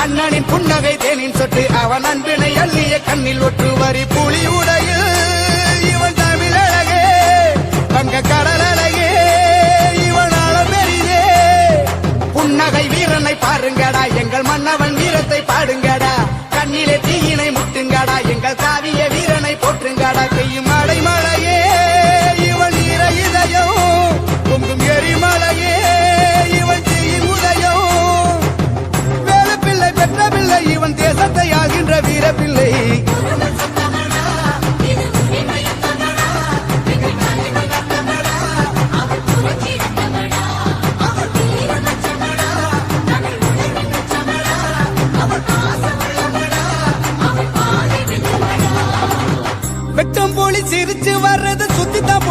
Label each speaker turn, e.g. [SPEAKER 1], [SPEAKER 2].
[SPEAKER 1] அண்ணனின் புன்னகை தேனின் சொட்டு அவன் அன்பினை அள்ளிய கண்ணில் ஒற்று வரி புலி உடையில் இவன் தமிழழகே வங்க கடல் அழகே இவன் பெரிதே புன்னகை வீரனை பாருங்கடா எங்கள் மன்னவன் வீரத்தை பாடுங்கடா. வெட்டம் போலி சிரிச்சு வர்றது சுத்தி தான்